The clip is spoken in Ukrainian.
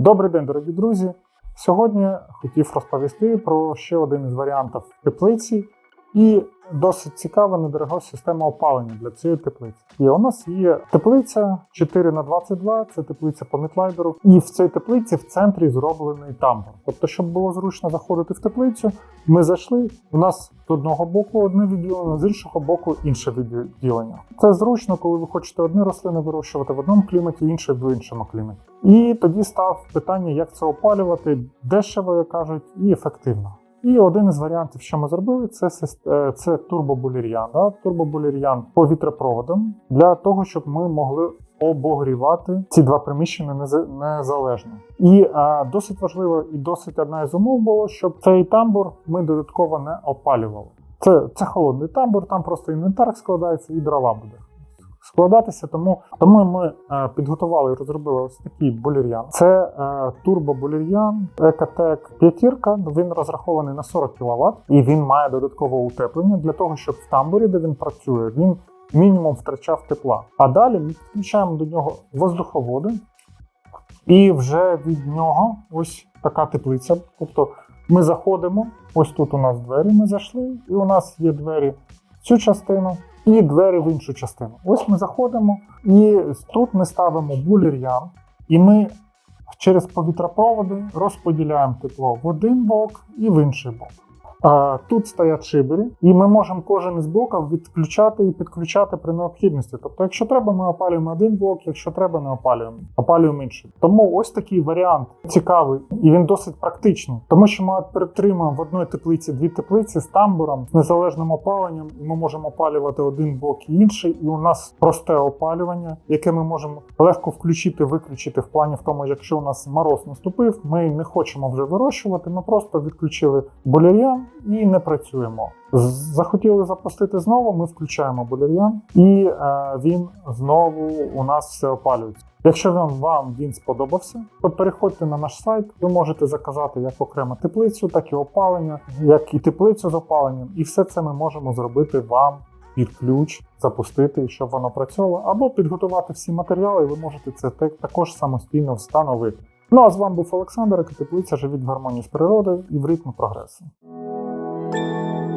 Добрий день, дорогі друзі. Сьогодні хотів розповісти про ще один із варіантів теплиці і досить цікава недорога система опалення для цієї теплиці. І у нас є теплиця 4 на 22 це теплиця по Мітлайдеру. І в цій теплиці в центрі зроблений тамбур. Тобто, щоб було зручно заходити в теплицю, ми зайшли. У нас з одного боку одне відділення, з іншого боку інше відділення. Це зручно, коли ви хочете одні рослини вирощувати в одному кліматі, інші в іншому кліматі. І тоді став питання, як це опалювати дешево, як кажуть, і ефективно. І один із варіантів, що ми зробили, це, е, це турбобулір'ян. Да? Турбобулір'ян повітропроводом для того, щоб ми могли обогрівати ці два приміщення нез- незалежно. І е, досить важливо і досить одна із умов було, щоб цей тамбур ми додатково не опалювали. Це, це холодний тамбур, там просто інвентар складається і дрова буде складатися. Тому, тому ми е, підготували і розробили ось такий болір'ян. Це е, турбоболір'ян Екотек п'ятірка. Він розрахований на 40 кВт і він має додаткове утеплення для того, щоб в тамбурі, де він працює, він мінімум втрачав тепла. А далі ми підключаємо до нього воздуховоди, і вже від нього ось така теплиця. Тобто ми заходимо, ось тут у нас двері, ми зайшли, і у нас є двері в цю частину і двері в іншу частину. Ось ми заходимо, і тут ми ставимо булір'ян, і ми через повітропроводи розподіляємо тепло в один бок і в інший бок. А, Тут стоять шибери, і ми можемо кожен із блоків відключати і підключати при необхідності. Тобто, якщо треба, ми опалюємо один блок, якщо треба, не опалюємо, опалюємо інший. Тому ось такий варіант цікавий і він досить практичний, тому що ми підтримуємо в одній теплиці дві теплиці з тамбуром, з незалежним опаленням, і ми можемо опалювати один блок і інший. І у нас просте опалювання, яке ми можемо легко включити, виключити в плані в тому, якщо у нас мороз наступив, ми не хочемо вже вирощувати. Ми просто відключили боляр'ян і не працюємо. Захотіли запустити знову, ми включаємо боляр'ян, і е, він знову у нас все опалюється. Якщо вам, він сподобався, то переходьте на наш сайт. Ви можете заказати як окремо теплицю, так і опалення, як і теплицю з опаленням. І все це ми можемо зробити вам під ключ, запустити, щоб воно працювало, або підготувати всі матеріали. і Ви можете це також самостійно встановити. Ну а з вами був Олександр, теплиця живіть в гармонії з природою і в ритмі прогресу. thank you